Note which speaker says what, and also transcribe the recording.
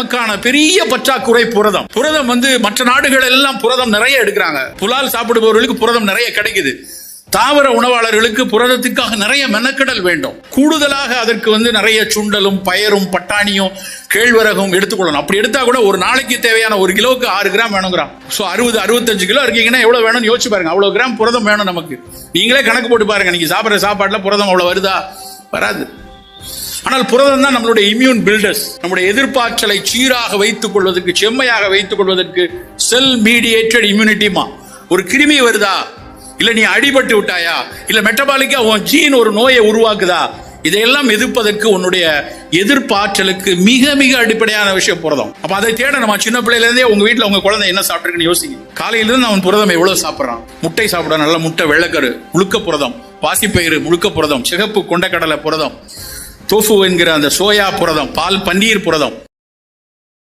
Speaker 1: நமக்கான பெரிய பற்றாக்குறை புரதம். புரதம் வந்து மற்ற நாடுகள் எல்லாம் புரதம் நிறைய எடுக்கிறாங்க. புலால் சாப்பிடுபவர்களுக்கு புரதம் நிறைய கிடைக்குது. தாவர உணவாளர்களுக்கு புரதத்துக்காக நிறைய மெனக்கடல் வேண்டும். கூடுதலாக அதற்கு வந்து நிறைய சுண்டலும் பயரும் பட்டாணியும் கேழ்வரகும் எடுத்துக்கொள்ளணும். அப்படி எடுத்தா கூட ஒரு நாளைக்கு தேவையான ஒரு கிலோவுக்கு ஆறு கிராம் வேணுங்கிறான். ஸோ அறுபது அறுபத்தஞ்சு கிலோ இருக்கீங்கன்னா எவ்வளோ வேணும்னு யோசிச்சு பாருங்க. அவ்வளோ கிராம் புரதம் வேணும் நமக்கு. நீங்களே கணக்கு போட்டு பாருங்க. நீங்க சாப்பிட்ற சாப்பாட்டில் புரதம் அவ்வளோ வருதா? வராது. ஆனால் புரதம் தான் நம்மளுடைய இம்யூன் பில்டர்ஸ் நம்முடைய எதிர்ப்பாற்றலை சீராக வைத்துக் கொள்வதற்கு செம்மையாக வைத்துக் கொள்வதற்கு செல் மீடியேட்டட் இம்யூனிட்டிமா ஒரு கிருமி வருதா? இல்ல நீ அடிபட்டு விட்டாயா? இல்ல மெட்டபாலிக்கா உன் ஜீன் ஒரு நோயை உருவாக்குதா? இதையெல்லாம் எதிர்ப்பதற்கு உன்னுடைய எதிர்ப்பாற்றலுக்கு மிக மிக அடிப்படையான விஷயம் புரதம். அப்ப அதை தேட நம்ம சின்ன பிள்ளையில இருந்தே உங்க வீட்ல உங்க குழந்தை என்ன சாப்பிட்டுருக்குன்னு யோசிங்க. காலையிலேருந்து அவன் புரதம் எவ்வளவு சாப்பிட்றான்? முட்டை சாப்பிட நல்ல முட்டை வெள்ளக்கரு முழுக்க புரதம். பாசிப்பயிறு முழுக்க புரதம். சிகப்பு கொண்டக்கடலை புரதம். தொஃபு என்கிற அந்த சோயா புரதம் பால் பன்னீர் புரதம்.